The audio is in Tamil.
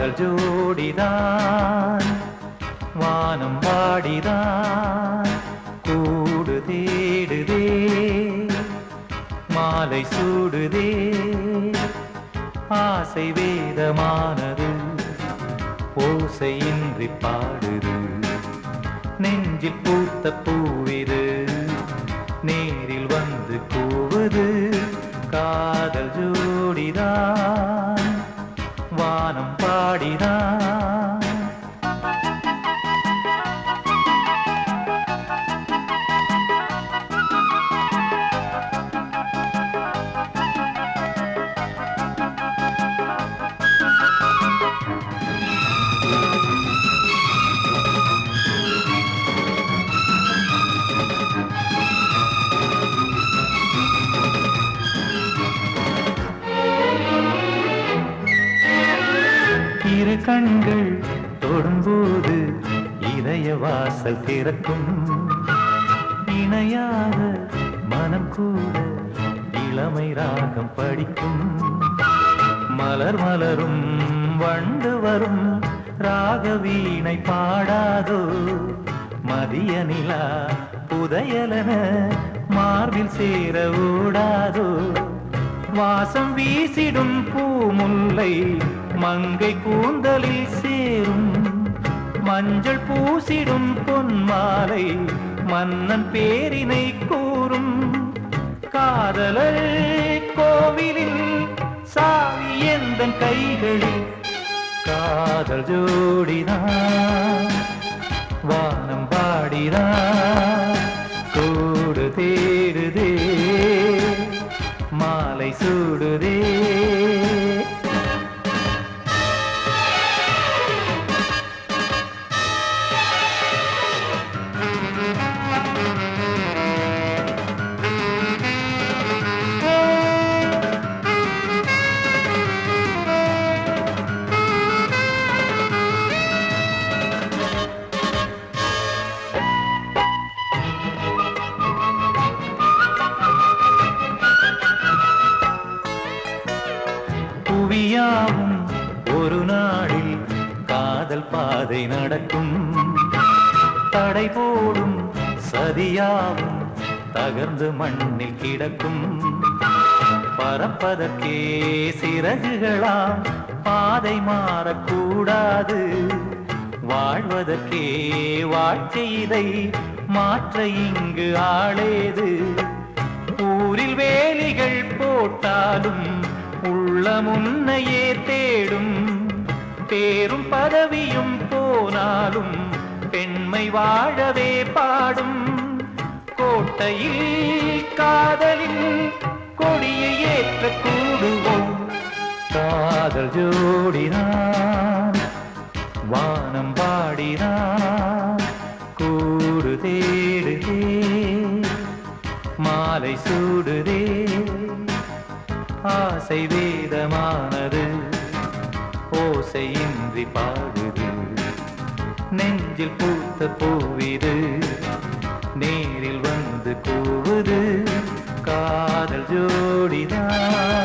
காதல் ஜோடிதான். வானம் வாடிதான். கூடு தேடுதே மாலை சூடுதே. ஆசை வேதமானது. ஓசையின்றி பாடுது. நெஞ்சில் பூத்த பூ வானம் கண்கள் தொடும்போது இதய வாசல் திறக்கும். இணையாக மனம் கூட இளமை ராகம் படிக்கும். மலர் மலரும் வண்டு வரும் ராகவீணை பாடாதோ. மதிய நிலா புதையலன மார்பில் சேர ஓடாதோ. வாசம் வீசிடும் பூமுல்லை மங்கை கூந்தலில் சேரும். மஞ்சள் பூசிடும் பொன்மாலை மன்னன் பேரினை கூறும். காதலர் கோவிலில் சாவி எந்த கைகளில்? காதல் ஜோடிதான் வானம் பாடிதான் கூடு தேடுதே மாலை சூடுதே. புவியாவும் ஒரு நாளில் காதல் பாதை நடக்கும். தடை போடும் சதியாவும் தகர்ந்து மண்ணில் கிடக்கும். பறப்பதற்கே சிறகுகளாம் பாதை மாறக்கூடாது. வாழ்வதற்கே வாழ்க்கை இதை மாற்ற இங்கு ஆளேது. ஊரில் வேலிகள் போட்டாலும் உள்ளமுன்னையே தேடும். பேரும் பதவியும் போனாலும் பெண்மை வாழவே பாடும். கோட்டையில் காதலில் கொடியை ஏற்ற கூடுவோம் காதல் ஜோடிதான் வானம் பாடினான் கூடு தேடுதே மாலை சூடுதே. ஆசை வேதமானது ஓசையின்றி பாடுது. நெஞ்சில் பூத்த பூவிது. நேரில் வந்து கூவுது. காதல் ஜோடிதான்.